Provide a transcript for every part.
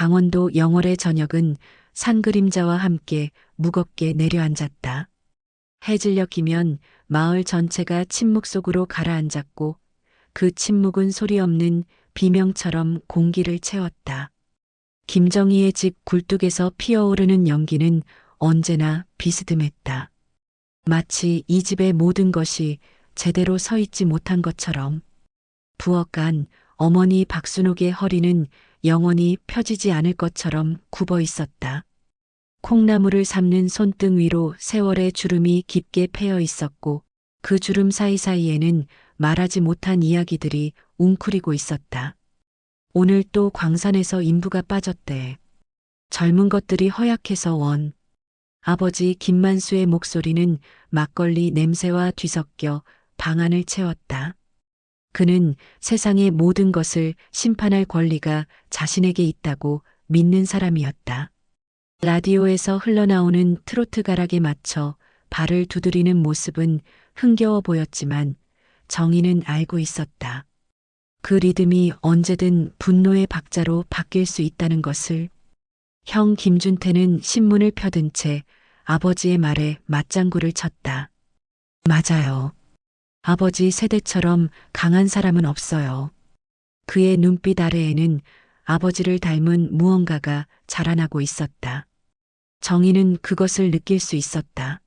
강원도 영월의 저녁은 산 그림자와 함께 무겁게 내려앉았다. 해질녘 이면 마을 전체가 침묵 속으로 가라앉았고 그 침묵은 소리 없는 비명처럼 공기를 채웠다. 김정희의 집 굴뚝에서 피어오르는 연기는 언제나 비스듬했다. 마치 이 집의 모든 것이 제대로 서 있지 못한 것처럼 부엌간 어머니 박순옥의 허리는 영원히 펴지지 않을 것처럼 굽어 있었다. 콩나물을 삶는 손등 위로 세월의 주름이 깊게 패여 있었고 그 주름 사이사이에는 말하지 못한 이야기들이 웅크리고 있었다. 오늘 또 광산에서 인부가 빠졌대. 젊은 것들이 허약해서 원. 아버지 김만수의 목소리는 막걸리 냄새와 뒤섞여 방안을 채웠다. 그는 세상의 모든 것을 심판할 권리가 자신에게 있다고 믿는 사람이었다. 라디오에서 흘러나오는 트로트 가락에 맞춰 발을 두드리는 모습은 흥겨워 보였지만 정의는 알고 있었다. 그 리듬이 언제든 분노의 박자로 바뀔 수 있다는 것을 형 김준태는 신문을 펴든 채 아버지의 말에 맞장구를 쳤다. 맞아요. 아버지 세대처럼 강한 사람은 없어요. 그의 눈빛 아래에는 아버지를 닮은 무언가가 자라나고 있었다. 정희는 그것을 느낄 수 있었다.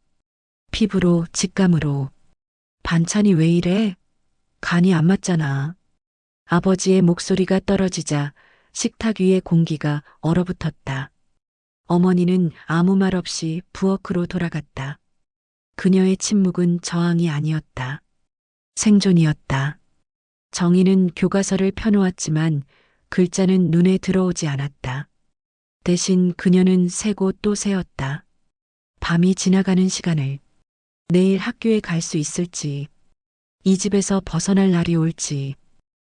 피부로, 직감으로. 반찬이 왜 이래? 간이 안 맞잖아. 아버지의 목소리가 떨어지자 식탁 위의 공기가 얼어붙었다. 어머니는 아무 말 없이 부엌으로 돌아갔다. 그녀의 침묵은 저항이 아니었다. 생존이었다. 정희는 교과서를 펴놓았지만 글자는 눈에 들어오지 않았다. 대신 그녀는 세고 또 세었다. 밤이 지나가는 시간을 내일 학교에 갈 수 있을지, 이 집에서 벗어날 날이 올지,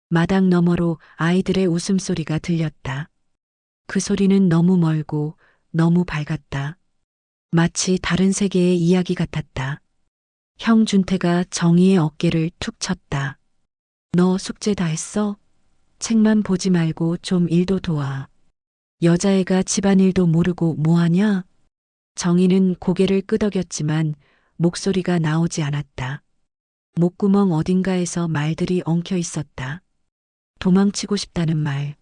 마당 너머로 아이들의 웃음소리가 들렸다. 그 소리는 너무 멀고 너무 밝았다. 마치 다른 세계의 이야기 같았다. 형 준태가 정희의 어깨를 툭 쳤다. 너 숙제 다 했어? 책만 보지 말고 좀 일도 도와. 여자애가 집안일도 모르고 뭐하냐? 정희는 고개를 끄덕였지만 목소리가 나오지 않았다. 목구멍 어딘가에서 말들이 엉켜 있었다. 도망치고 싶다는 말,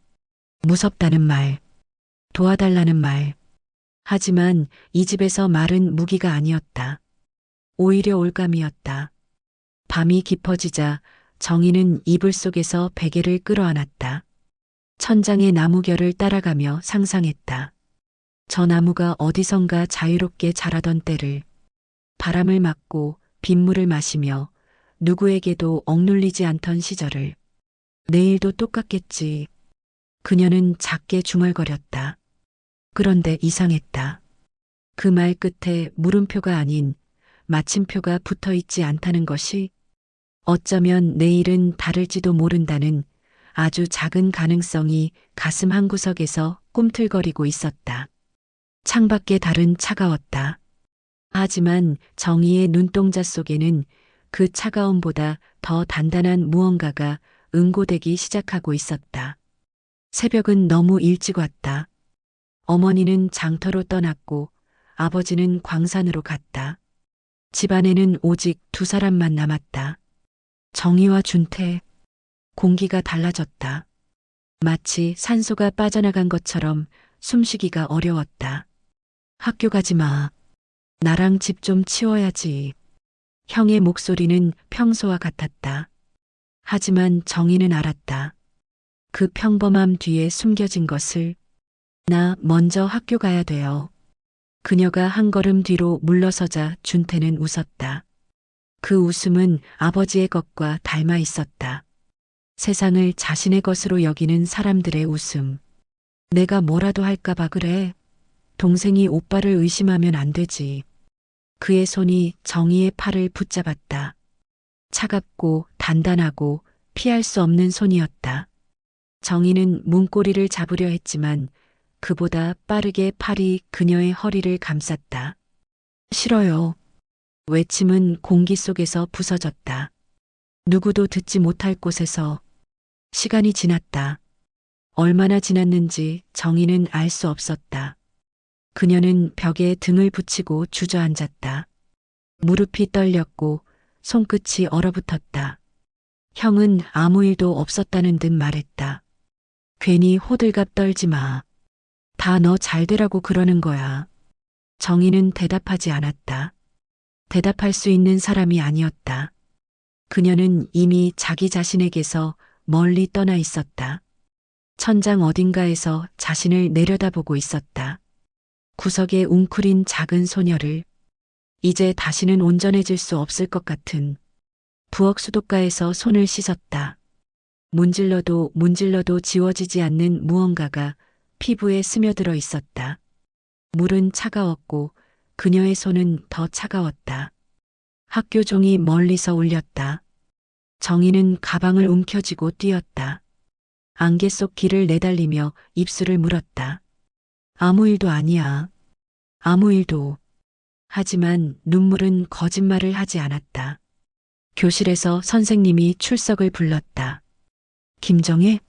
무섭다는 말, 도와달라는 말. 하지만 이 집에서 말은 무기가 아니었다. 오히려 올감이었다. 밤이 깊어지자 정희는 이불 속에서 베개를 끌어안았다. 천장의 나무결을 따라가며 상상했다. 저 나무가 어디선가 자유롭게 자라던 때를 바람을 맞고 빗물을 마시며 누구에게도 억눌리지 않던 시절을 내일도 똑같겠지. 그녀는 작게 중얼거렸다. 그런데 이상했다. 그 말 끝에 물음표가 아닌 마침표가 붙어 있지 않다는 것이 어쩌면 내일은 다를지도 모른다는 아주 작은 가능성이 가슴 한구석에서 꿈틀거리고 있었다. 창밖의 달은 차가웠다. 하지만 정희의 눈동자 속에는 그 차가움보다 더 단단한 무언가가 응고되기 시작하고 있었다. 새벽은 너무 일찍 왔다. 어머니는 장터로 떠났고 아버지는 광산으로 갔다. 집안에는 오직 두 사람만 남았다. 정희와 준태. 공기가 달라졌다. 마치 산소가 빠져나간 것처럼 숨쉬기가 어려웠다. 학교 가지 마. 나랑 집 좀 치워야지. 형의 목소리는 평소와 같았다. 하지만 정희는 알았다. 그 평범함 뒤에 숨겨진 것을 나 먼저 학교 가야 돼요. 그녀가 한 걸음 뒤로 물러서자 준태는 웃었다. 그 웃음은 아버지의 것과 닮아 있었다. 세상을 자신의 것으로 여기는 사람들의 웃음. 내가 뭐라도 할까봐 그래. 동생이 오빠를 의심하면 안 되지. 그의 손이 정희의 팔을 붙잡았다. 차갑고 단단하고 피할 수 없는 손이었다. 정희는 문고리를 잡으려 했지만 그보다 빠르게 팔이 그녀의 허리를 감쌌다. 싫어요. 외침은 공기 속에서 부서졌다. 누구도 듣지 못할 곳에서 시간이 지났다. 얼마나 지났는지 정희는 알 수 없었다. 그녀는 벽에 등을 붙이고 주저앉았다. 무릎이 떨렸고 손끝이 얼어붙었다. 형은 아무 일도 없었다는 듯 말했다. 괜히 호들갑 떨지 마. 다 너 잘 되라고 그러는 거야. 정희는 대답하지 않았다. 대답할 수 있는 사람이 아니었다. 그녀는 이미 자기 자신에게서 멀리 떠나 있었다. 천장 어딘가에서 자신을 내려다보고 있었다. 구석에 웅크린 작은 소녀를 이제 다시는 온전해질 수 없을 것 같은 부엌 수도가에서 손을 씻었다. 문질러도 문질러도 지워지지 않는 무언가가 피부에 스며들어 있었다. 물은 차가웠고 그녀의 손은 더 차가웠다. 학교 종이 멀리서 울렸다. 정희는 가방을 움켜쥐고 뛰었다. 안개 속 길을 내달리며 입술을 물었다. 아무 일도 아니야. 아무 일도. 하지만 눈물은 거짓말을 하지 않았다. 교실에서 선생님이 출석을 불렀다. 김정혜?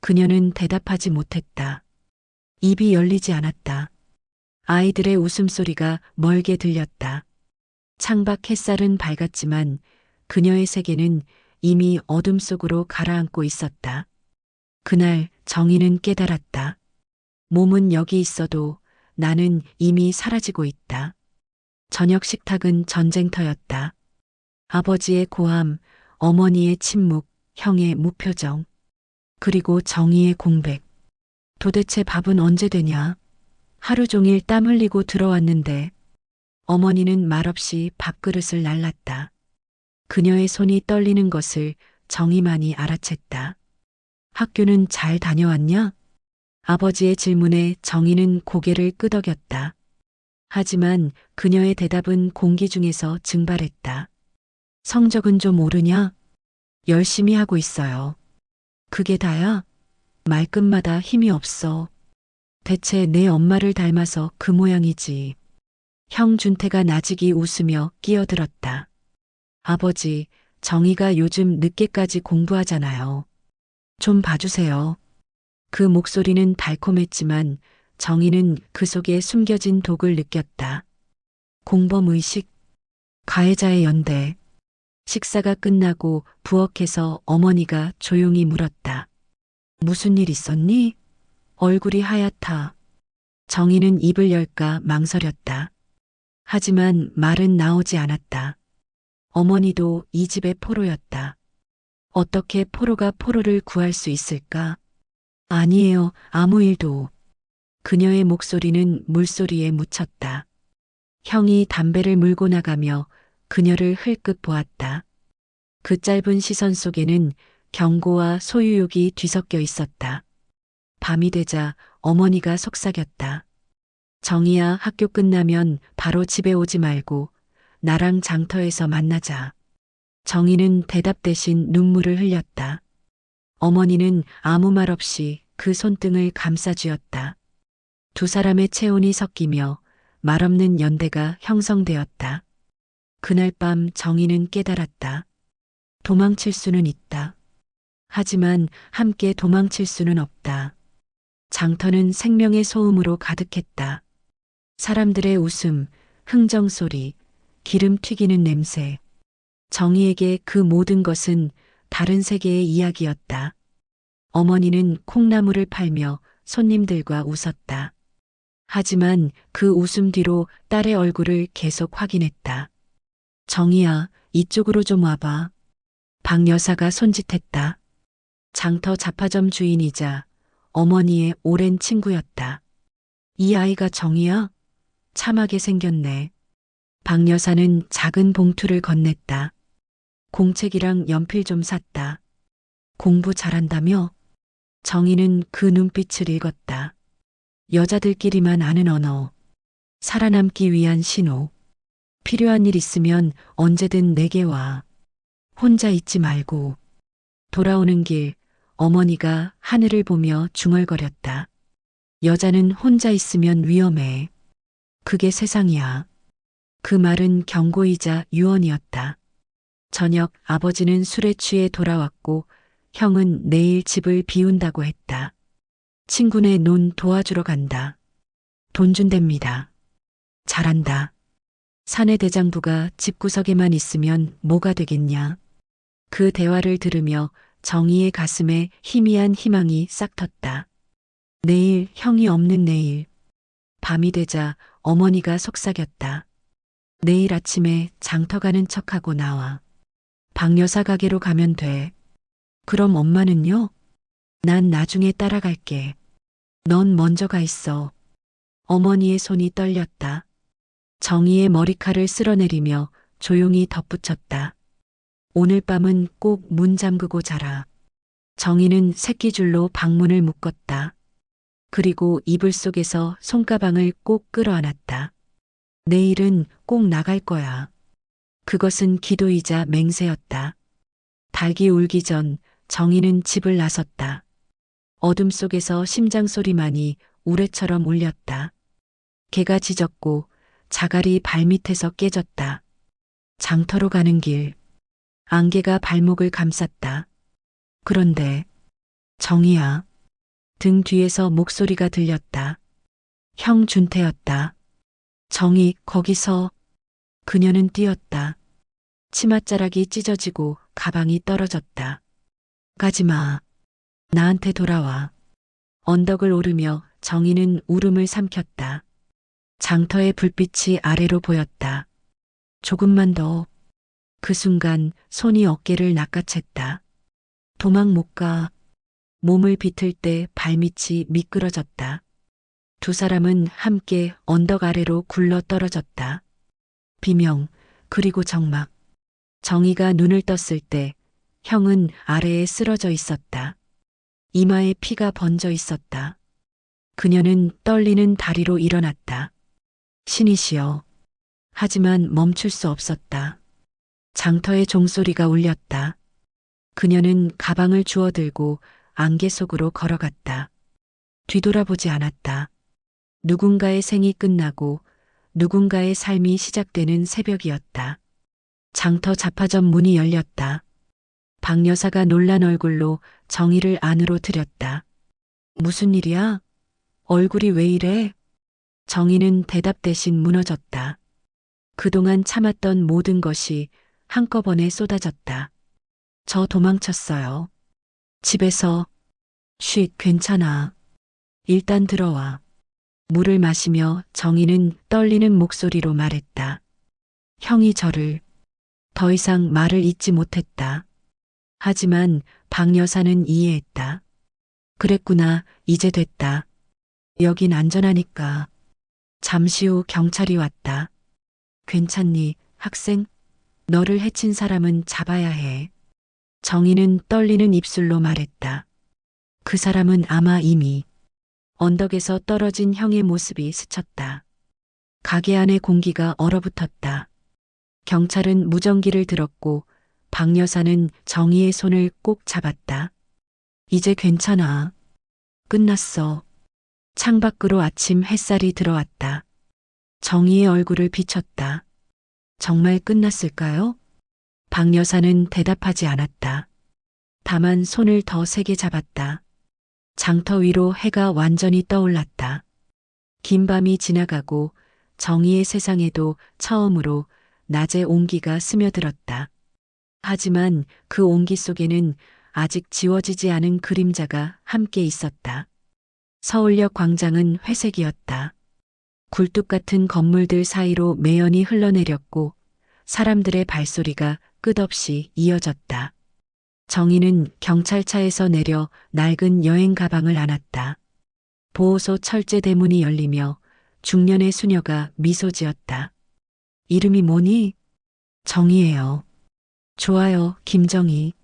그녀는 대답하지 못했다. 입이 열리지 않았다. 아이들의 웃음소리가 멀게 들렸다. 창밖 햇살은 밝았지만 그녀의 세계는 이미 어둠 속으로 가라앉고 있었다. 그날 정희는 깨달았다. 몸은 여기 있어도 나는 이미 사라지고 있다. 저녁 식탁은 전쟁터였다. 아버지의 고함, 어머니의 침묵, 형의 무표정, 그리고 정희의 공백. 도대체 밥은 언제 되냐? 하루 종일 땀 흘리고 들어왔는데 어머니는 말없이 밥그릇을 날랐다. 그녀의 손이 떨리는 것을 정희만이 알아챘다. 학교는 잘 다녀왔냐? 아버지의 질문에 정희는 고개를 끄덕였다. 하지만 그녀의 대답은 공기 중에서 증발했다. 성적은 좀 오르냐? 열심히 하고 있어요. 그게 다야? 말끝마다 힘이 없어. 대체 내 엄마를 닮아서 그 모양이지. 형 준태가 나직이 웃으며 끼어들었다. 아버지, 정희가 요즘 늦게까지 공부하잖아요. 좀 봐주세요. 그 목소리는 달콤했지만 정희는 그 속에 숨겨진 독을 느꼈다. 공범의식, 가해자의 연대. 식사가 끝나고 부엌에서 어머니가 조용히 물었다. 무슨 일 있었니? 얼굴이 하얗다. 정희는 입을 열까 망설였다. 하지만 말은 나오지 않았다. 어머니도 이 집의 포로였다. 어떻게 포로가 포로를 구할 수 있을까? 아니에요, 아무 일도. 그녀의 목소리는 물소리에 묻혔다. 형이 담배를 물고 나가며 그녀를 흘끗 보았다. 그 짧은 시선 속에는 경고와 소유욕이 뒤섞여 있었다. 밤이 되자 어머니가 속삭였다. 정희야 학교 끝나면 바로 집에 오지 말고 나랑 장터에서 만나자. 정희는 대답 대신 눈물을 흘렸다. 어머니는 아무 말 없이 그 손등을 감싸쥐었다. 두 사람의 체온이 섞이며 말없는 연대가 형성되었다. 그날 밤 정희는 깨달았다. 도망칠 수는 있다. 하지만 함께 도망칠 수는 없다. 장터는 생명의 소음으로 가득했다. 사람들의 웃음, 흥정 소리, 기름 튀기는 냄새. 정희에게 그 모든 것은 다른 세계의 이야기였다. 어머니는 콩나물을 팔며 손님들과 웃었다. 하지만 그 웃음 뒤로 딸의 얼굴을 계속 확인했다. 정희야, 이쪽으로 좀 와봐. 박 여사가 손짓했다. 장터 잡화점 주인이자 어머니의 오랜 친구였다. 이 아이가 정희야? 참하게 생겼네. 박 여사는 작은 봉투를 건넸다. 공책이랑 연필 좀 샀다. 공부 잘한다며? 정희는 그 눈빛을 읽었다. 여자들끼리만 아는 언어. 살아남기 위한 신호. 필요한 일 있으면 언제든 내게 와. 혼자 있지 말고. 돌아오는 길, 어머니가 하늘을 보며 중얼거렸다. 여자는 혼자 있으면 위험해. 그게 세상이야. 그 말은 경고이자 유언이었다. 저녁 아버지는 술에 취해 돌아왔고 형은 내일 집을 비운다고 했다. 친구네 논 도와주러 간다. 돈 준답니다. 잘한다. 사내 대장부가 집구석에만 있으면 뭐가 되겠냐. 그 대화를 들으며 정희의 가슴에 희미한 희망이 싹 텄다. 내일 형이 없는 내일. 밤이 되자 어머니가 속삭였다. 내일 아침에 장터 가는 척하고 나와. 박여사 가게로 가면 돼. 그럼 엄마는요? 난 나중에 따라갈게. 넌 먼저 가 있어. 어머니의 손이 떨렸다. 정희의 머리칼을 쓸어내리며 조용히 덧붙였다. 오늘 밤은 꼭 문 잠그고 자라. 정희는 새끼줄로 방문을 묶었다. 그리고 이불 속에서 손가방을 꼭 끌어안았다. 내일은 꼭 나갈 거야. 그것은 기도이자 맹세였다. 닭이 울기 전 정희는 집을 나섰다. 어둠 속에서 심장 소리만이 우레처럼 울렸다. 개가 짖었고 자갈이 발밑에서 깨졌다. 장터로 가는 길. 안개가 발목을 감쌌다. 그런데 정희야. 등 뒤에서 목소리가 들렸다. 형 준태였다. 정희 거기서 그녀는 뛰었다. 치맛자락이 찢어지고 가방이 떨어졌다. 가지마. 나한테 돌아와. 언덕을 오르며 정희는 울음을 삼켰다. 장터의 불빛이 아래로 보였다. 조금만 더. 그 순간 손이 어깨를 낚아챘다. 도망 못 가. 몸을 비틀 때 발밑이 미끄러졌다. 두 사람은 함께 언덕 아래로 굴러 떨어졌다. 비명, 그리고 정막. 정희가 눈을 떴을 때 형은 아래에 쓰러져 있었다. 이마에 피가 번져 있었다. 그녀는 떨리는 다리로 일어났다. 신이시여. 하지만 멈출 수 없었다. 장터의 종소리가 울렸다. 그녀는 가방을 주워들고 안개 속으로 걸어갔다. 뒤돌아보지 않았다. 누군가의 생이 끝나고 누군가의 삶이 시작되는 새벽이었다. 장터 잡화점 문이 열렸다. 박 여사가 놀란 얼굴로 정희를 안으로 들였다. 무슨 일이야? 얼굴이 왜 이래? 정희는 대답 대신 무너졌다. 그동안 참았던 모든 것이 한꺼번에 쏟아졌다. 저 도망쳤어요. 집에서 쉿 괜찮아. 일단 들어와. 물을 마시며 정희는 떨리는 목소리로 말했다. 형이 저를 더 이상 말을 잇지 못했다. 하지만 박 여사는 이해했다. 그랬구나, 이제 됐다. 여긴 안전하니까. 잠시 후 경찰이 왔다. 괜찮니, 학생? 너를 해친 사람은 잡아야 해. 정희는 떨리는 입술로 말했다. 그 사람은 아마 이미 언덕에서 떨어진 형의 모습이 스쳤다. 가게 안의 공기가 얼어붙었다. 경찰은 무전기를 들었고 박 여사는 정희의 손을 꼭 잡았다. 이제 괜찮아. 끝났어. 창밖으로 아침 햇살이 들어왔다. 정희의 얼굴을 비쳤다. 정말 끝났을까요? 박 여사는 대답하지 않았다. 다만 손을 더 세게 잡았다. 장터 위로 해가 완전히 떠올랐다. 긴 밤이 지나가고 정의의 세상에도 처음으로 낮의 온기가 스며들었다. 하지만 그 온기 속에는 아직 지워지지 않은 그림자가 함께 있었다. 서울역 광장은 회색이었다. 굴뚝 같은 건물들 사이로 매연이 흘러내렸고 사람들의 발소리가 끝없이 이어졌다. 정희는 경찰차에서 내려 낡은 여행 가방을 안았다. 보호소 철제 대문이 열리며 중년의 수녀가 미소 지었다. 이름이 뭐니? 정희예요. 좋아요, 김정희.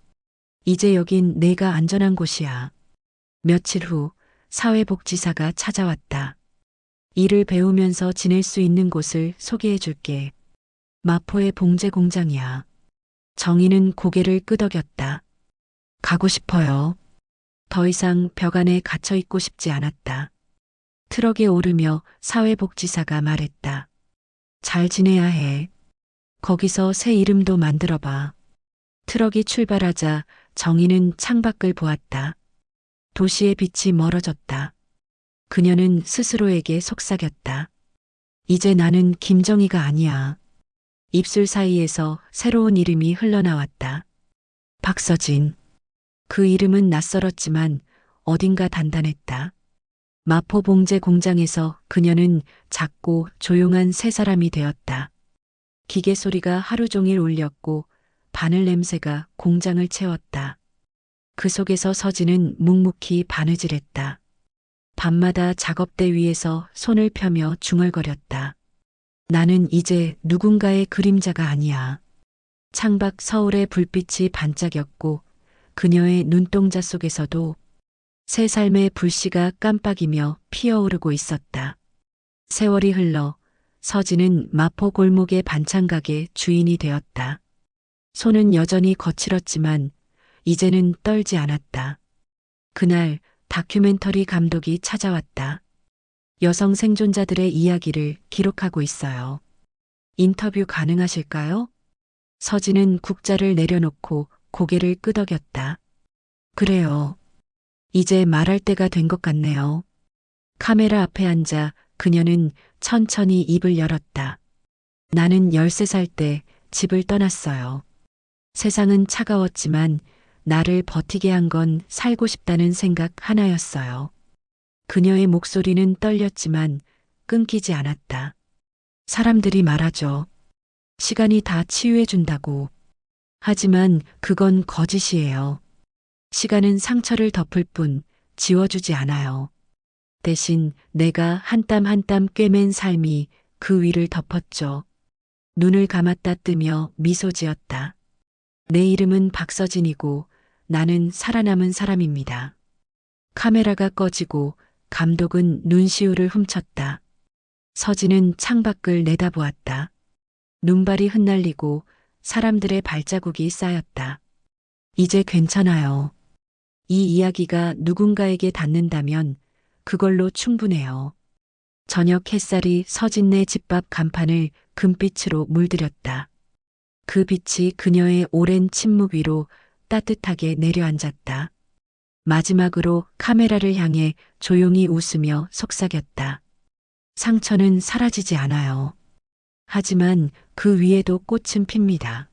이제 여긴 내가 안전한 곳이야. 며칠 후 사회복지사가 찾아왔다. 일을 배우면서 지낼 수 있는 곳을 소개해 줄게. 마포의 봉제 공장이야. 정희는 고개를 끄덕였다. 가고 싶어요. 더 이상 벽 안에 갇혀 있고 싶지 않았다. 트럭에 오르며 사회복지사가 말했다. 잘 지내야 해. 거기서 새 이름도 만들어 봐. 트럭이 출발하자 정희는 창밖을 보았다. 도시의 빛이 멀어졌다. 그녀는 스스로에게 속삭였다. 이제 나는 김정희가 아니야. 입술 사이에서 새로운 이름이 흘러나왔다. 박서진. 그 이름은 낯설었지만 어딘가 단단했다. 마포 봉제 공장에서 그녀는 작고 조용한 새 사람이 되었다. 기계 소리가 하루 종일 울렸고 바늘 냄새가 공장을 채웠다. 그 속에서 서진은 묵묵히 바느질했다. 밤마다 작업대 위에서 손을 펴며 중얼거렸다. 나는 이제 누군가의 그림자가 아니야. 창밖 서울의 불빛이 반짝였고 그녀의 눈동자 속에서도 새 삶의 불씨가 깜빡이며 피어오르고 있었다. 세월이 흘러 서진은 마포 골목의 반찬가게 주인이 되었다. 손은 여전히 거칠었지만 이제는 떨지 않았다. 그날 다큐멘터리 감독이 찾아왔다. 여성 생존자들의 이야기를 기록하고 있어요. 인터뷰 가능하실까요? 서진은 국자를 내려놓고 고개를 끄덕였다. 그래요. 이제 말할 때가 된 것 같네요. 카메라 앞에 앉아 그녀는 천천히 입을 열었다. 나는 13살 때 집을 떠났어요. 세상은 차가웠지만 나를 버티게 한 건 살고 싶다는 생각 하나였어요. 그녀의 목소리는 떨렸지만 끊기지 않았다. 사람들이 말하죠. 시간이 다 치유해준다고. 하지만 그건 거짓이에요. 시간은 상처를 덮을 뿐 지워주지 않아요. 대신 내가 한 땀 한 땀 꿰맨 삶이 그 위를 덮었죠. 눈을 감았다 뜨며 미소 지었다. 내 이름은 박서진이고 나는 살아남은 사람입니다. 카메라가 꺼지고 감독은 눈시울을 훔쳤다. 서진은 창밖을 내다보았다. 눈발이 흩날리고 사람들의 발자국이 쌓였다. 이제 괜찮아요. 이 이야기가 누군가에게 닿는다면 그걸로 충분해요. 저녁 햇살이 서진네 집밥 간판을 금빛으로 물들였다. 그 빛이 그녀의 오랜 침묵 위로 따뜻하게 내려앉았다. 마지막으로 카메라를 향해 조용히 웃으며 속삭였다. 상처는 사라지지 않아요. 하지만 그 위에도 꽃은 핍니다.